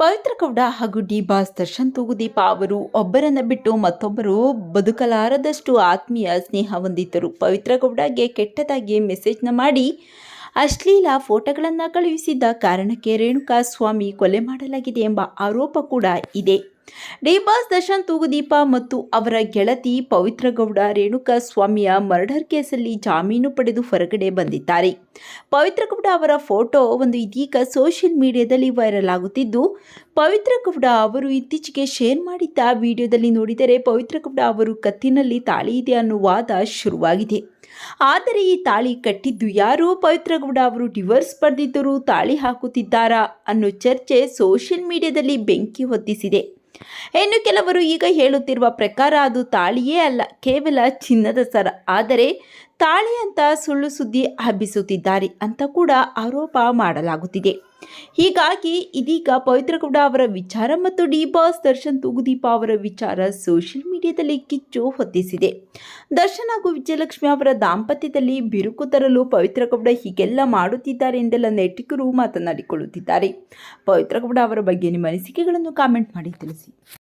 ಪವಿತ್ರ ಗೌಡ ಹಾಗೂ D boss Darshan Thoogudeepa ಅವರು ಒಬ್ಬರನ್ನ ಬಿಟ್ಟು ಮತ್ತೊಬ್ಬರು ಬದುಕಲಾರದಷ್ಟು ಆತ್ಮೀಯ ಸ್ನೇಹ ಹೊಂದಿದ್ದರು. ಪವಿತ್ರ ಗೌಡಗೆ ಕೆಟ್ಟದಾಗಿ ಮೆಸೇಜ್ನ ಮಾಡಿ ಅಶ್ಲೀಲ ಫೋಟೋಗಳನ್ನು ಕಳುಹಿಸಿದ್ದ ಕಾರಣಕ್ಕೆ ರೇಣುಕಾ ಸ್ವಾಮಿ ಕೊಲೆ ಮಾಡಲಾಗಿದೆ ಎಂಬ ಆರೋಪ ಕೂಡ ಇದೆ. ಡಿ ದಶಾಂತ್ ದರ್ಶನ್ ತೂಗುದೀಪ ಮತ್ತು ಅವರ ಗೆಳತಿ ಪವಿತ್ರಗೌಡ ರೇಣುಕಾ ಸ್ವಾಮಿಯ ಮರ್ಡರ್ ಕೇಸಲ್ಲಿ ಜಾಮೀನು ಪಡೆದು ಹೊರಗಡೆ ಬಂದಿದ್ದಾರೆ. ಪವಿತ್ರಗೌಡ ಅವರ ಫೋಟೋ ಒಂದು ಇದೀಗ ಸೋಷಿಯಲ್ ಮೀಡಿಯಾದಲ್ಲಿ ವೈರಲ್ ಆಗುತ್ತಿದ್ದು, ಪವಿತ್ರಗೌಡ ಅವರು ಇತ್ತೀಚೆಗೆ ಶೇರ್ ಮಾಡಿದ್ದ ವಿಡಿಯೋದಲ್ಲಿ ನೋಡಿದರೆ ಪವಿತ್ರಗೌಡ ಅವರು ಕತ್ತಿನಲ್ಲಿ ತಾಳಿ ಇದೆ ಅನ್ನುವ ವಾದ ಶುರುವಾಗಿದೆ. ಆದರೆ ಈ ತಾಳಿ ಕಟ್ಟಿದ್ದು ಯಾರು? ಪವಿತ್ರಗೌಡ ಅವರು ಡಿವೋರ್ಸ್ ಪಡೆದಿದ್ದರೂ ತಾಳಿ ಹಾಕುತ್ತಿದ್ದಾರಾ ಅನ್ನೋ ಚರ್ಚೆ ಸೋಷಿಯಲ್ ಮೀಡಿಯಾದಲ್ಲಿ ಬೆಂಕಿ ಹೊತ್ತಿಸಿದೆ. ಇನ್ನು ಕೆಲವರು ಈಗ ಹೇಳುತ್ತಿರುವ ಪ್ರಕಾರ ಅದು ತಾಳಿಯೇ ಅಲ್ಲ, ಕೇವಲ ಚಿನ್ನದ ಸರ. ಆದರೆ ತಾಳಿ ಅಂತ ಸುಳ್ಳು ಸುದ್ದಿ ಹಬ್ಬಿಸುತ್ತಿದ್ದಾರೆ ಅಂತ ಕೂಡ ಆರೋಪ ಮಾಡಲಾಗುತ್ತಿದೆ. ಹೀಗಾಗಿ ಇದೀಗ ಪವಿತ್ರಗೌಡ ಅವರ ವಿಚಾರ ಮತ್ತು ಡಿ ಬಾಸ್ ದರ್ಶನ್ ತೂಗುದೀಪ ಅವರ ವಿಚಾರ ಸೋಷಿಯಲ್ ಮೀಡಿಯಾದಲ್ಲಿ ಕಿಚ್ಚು ಹೊತ್ತಿಸಿದೆ. ದರ್ಶನ್ ಹಾಗೂ ವಿಜಯಲಕ್ಷ್ಮಿ ಅವರ ದಾಂಪತ್ಯದಲ್ಲಿ ಬಿರುಕು ತರಲು ಪವಿತ್ರಗೌಡ ಹೀಗೆಲ್ಲ ಮಾಡುತ್ತಿದ್ದಾರೆ ಎಂದೆಲ್ಲ ನೆಟ್ಟಿಗರು ಮಾತನಾಡಿಕೊಳ್ಳುತ್ತಿದ್ದಾರೆ. ಪವಿತ್ರಗೌಡ ಅವರ ಬಗ್ಗೆ ನಿಮ್ಮ ಅನಿಸಿಕೆಗಳನ್ನು ಕಾಮೆಂಟ್ ಮಾಡಿ ತಿಳಿಸಿ.